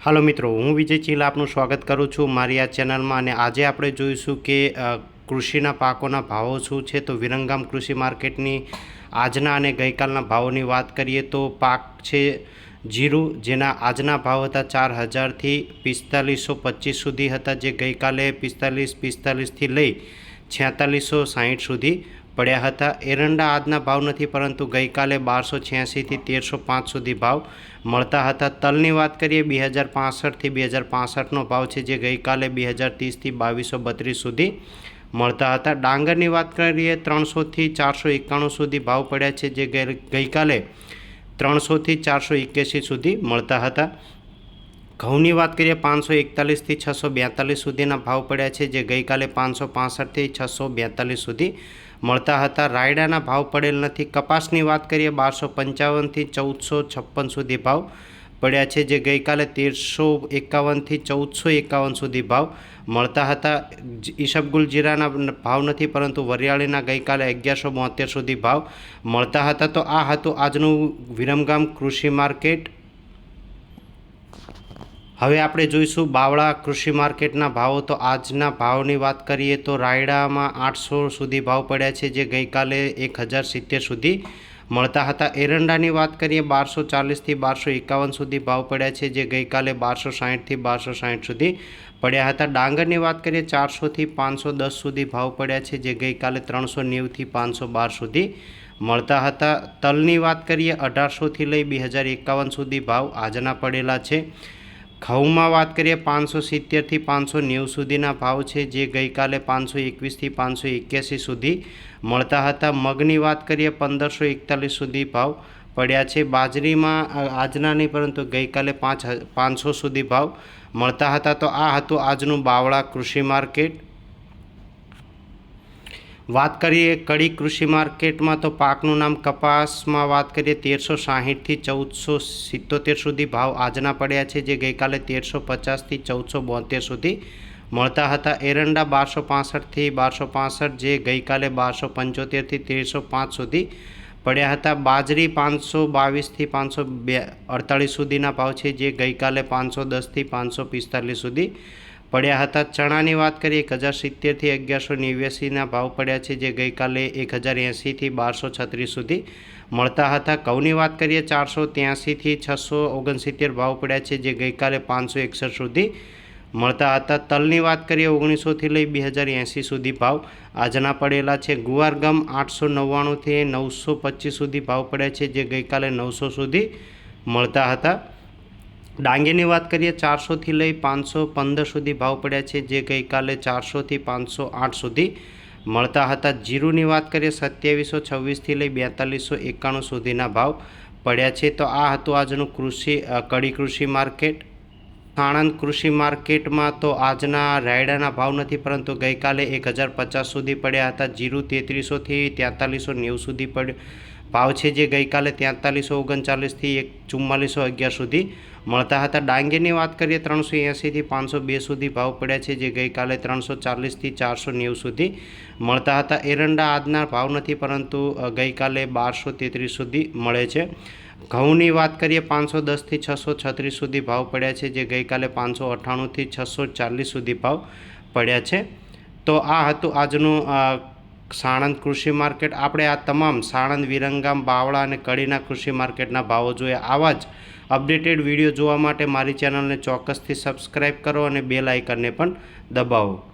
હાલો મિત્રો, હું વિજય ચીલા આપનું સ્વાગત કરું છું મારી આ ચેનલમાં અને આજે આપણે જોઈશું કે કૃષિના પાકોના ભાવો શું છે. તો વિરંગામ કૃષિ માર્કેટની આજના અને ગઈકાલના ભાવોની વાત કરીએ તો પાક છે જીરું, જેના આજના ભાવ હતા ચાર હજારથી પિસ્તાલીસો પચીસ સુધી હતા, જે ગઈકાલે પિસ્તાલીસ પિસ્તાલીસથી લઈ છેતાલીસો સાહીઠ સુધી પડ્યા હતા. એરંડા આજના ભાવ નથી, પરંતુ ગઈકાલે બારસો છ્યાસીથી તેરસો પાંચ સુધી ભાવ મળતા હતા. તલની વાત કરીએ, બે હજાર પાસઠથી બે હજાર પાસઠનો ભાવ છે, જે ગઈકાલે બે હજાર ત્રીસથી બાવીસો બત્રીસ સુધી મળતા હતા. ડાંગરની વાત કરીએ ત્રણસોથી ચારસો એકાણું સુધી ભાવ પડ્યા છે, જે ગઈકાલે ત્રણસોથી ચારસો એક્યાસી સુધી મળતા હતા. ઘઉંની વાત કરીએ, પાંચસો એકતાલીસથી છસો બેતાલીસ સુધીના ભાવ પડ્યા છે, જે ગઈકાલે પાંચસો પાસઠથી છસો બેતાલીસ સુધી મળતા હતા. રાયડાના ભાવ પડેલ નથી. કપાસની વાત કરીએ, બારસો પંચાવનથી ચૌદસો છપ્પન સુધી ભાવ પડ્યા છે, જે ગઈકાલે તેરસો એકાવનથી ચૌદસો એકાવન સુધી ભાવ મળતા હતા. ઈસબગુલ જીરાના ભાવ નથી, પરંતુ વરિયાળીના ગઈકાલે અગિયારસો બોતેર સુધી ભાવ મળતા હતા. તો આ હતું આજનું વિરમગામ કૃષિ માર્કેટ. હવે આપણે જોઈશું બાવળા કૃષિ માર્કેટના ભાવો. તો આજના ભાવની વાત કરીએ તો રાયડામાં આઠસો સુધી ભાવ પડ્યા છે, જે ગઈકાલે એક હજાર સિત્તેર સુધી મળતા હતા. એરંડાની વાત કરીએ, બારસો ચાલીસથી બારસો એકાવન સુધી ભાવ પડ્યા છે, જે ગઈકાલે બારસો સાહીઠથી બારસો સાહીઠ સુધી પડ્યા હતા. ડાંગરની વાત કરીએ ચારસોથી પાંચસો દસ સુધી ભાવ પડ્યા છે, જે ગઈકાલે ત્રણસો નેવુંથી પાંચસો બાર સુધી મળતા હતા. તલની વાત કરીએ અઢારસોથી લઈ બે હજાર એકાવન સુધી ભાવ આજના પડેલા છે. ઘઉંમાં વાત કરીએ, પાંચસો સિત્તેરથી પાંચસો નેવું સુધીના ભાવ છે, જે ગઈકાલે પાંચસો એકવીસથી પાંચસો એક્યાસી સુધી મળતા હતા. મગની વાત કરીએ, પંદરસો એકતાલીસ સુધી ભાવ પડ્યા છે. બાજરીમાં આજના નહીં, પરંતુ ગઈકાલે પાંચ પાંચસો સુધી ભાવ મળતા હતા. તો આ હતું આજનું બાવળા કૃષિ માર્કેટ. વાત કરીએ કડી કૃષિ માર્કેટમાં, તો પાકનું નામ કપાસમાં વાત કરીએ, તેરસો સાહીઠથી ચૌદસો સિત્તોતેર સુધી ભાવ આજના પડ્યા છે, જે ગઈકાલે તેરસો પચાસથી ચૌદસો બોતેર સુધી મળતા હતા. એરંડા બારસો પાસઠથી બારસો પાસઠ, જે ગઈકાલે બારસો પંચોતેરથી તેરસો પાંચ સુધી પડ્યા હતા. બાજરી પાંચસો બાવીસથી પાંચસો બે અડતાળીસ સુધીના ભાવ છે, જે ગઈકાલે પાંચસો દસથી પાંચસો પિસ્તાલીસ સુધી પડ્યા હતા. ચણાની વાત કરીએ, એક હજાર સિત્તેરથી અગિયારસો નેવ્યાસીના ભાવ પડ્યા છે, જે ગઈકાલે એક હજાર એંસીથી બારસો છત્રીસ સુધી મળતા હતા. ઘઉંની વાત કરીએ, ચારસો ત્યાંસીથી છસો ઓગણસિત્તેર ભાવ પડ્યા છે, જે ગઈકાલે પાંચસો એકસઠ સુધી મળતા હતા. તલની વાત કરીએ ઓગણીસોથી લઈ બે હજાર એંસી સુધી ભાવ આજના પડેલા છે. ગુવાર ગમ આઠસો નવ્વાણુંથી નવસો પચીસ સુધી ભાવ પડ્યા છે, જે ગઈકાલે નવસો સુધી મળતા હતા. ડાંગીની વાત કરીએ, ચારસોથી લઈ પાંચસો પંદર સુધી ભાવ પડ્યા છે, જે ગઈકાલે ચારસોથી પાંચસો આઠ સુધી મળતા હતા. જીરુની વાત કરીએ, સત્યાવીસો છવ્વીસથી લઈ બેતાલીસો એકાણું સુધીના ભાવ પડ્યા છે. તો આ હતું આજનું કૃષિ કડી કૃષિ માર્કેટ. સાણંદ કૃષિ માર્કેટમાં તો આજના રાયડાના ભાવ નથી, પરંતુ ગઈકાલે એક હજાર પચાસ સુધી પડ્યા હતા. જીરું તેત્રીસોથી તેતાલીસો નેવું સુધી પડ ભાવ છે જે ગઈકાલે તેતાલીસો ઓગણચાલીસથી એક ચુમ્માલીસો અગિયાર સુધી મળતા હતા. ડાંગીની વાત કરીએ, ત્રણસો એંસીથી પાંચસો બે સુધી ભાવ પડ્યા છે, જે ગઈકાલે ત્રણસો ચાલીસથી ચારસો નેવું સુધી મળતા હતા. એરંડા આજના ભાવ નથી, પરંતુ ગઈકાલે બારસો તેત્રીસ સુધી મળે છે. ઘઉંની વાત કરીએ, પાંચસો દસથી છસો છત્રીસ સુધી ભાવ પડ્યા છે, જે ગઈકાલે પાંચસો અઠ્ઠાણુંથી છસો ચાલીસ સુધી ભાવ પડ્યા છે. તો આ હતું આજનું સાણંદ કૃષિ માર્કેટ. આપણે આ તમામ સાણંદ, વિરંગામ, બાવળા અને કડીના કૃષિ માર્કેટના ભાવો જોઈએ. આવા જ અપડેટેડ વીડિયો જોવા માટે મારી ચેનલને ચોક્કસથી સબસ્ક્રાઈબ કરો અને બેલ આઇકનને પણ દબાવો.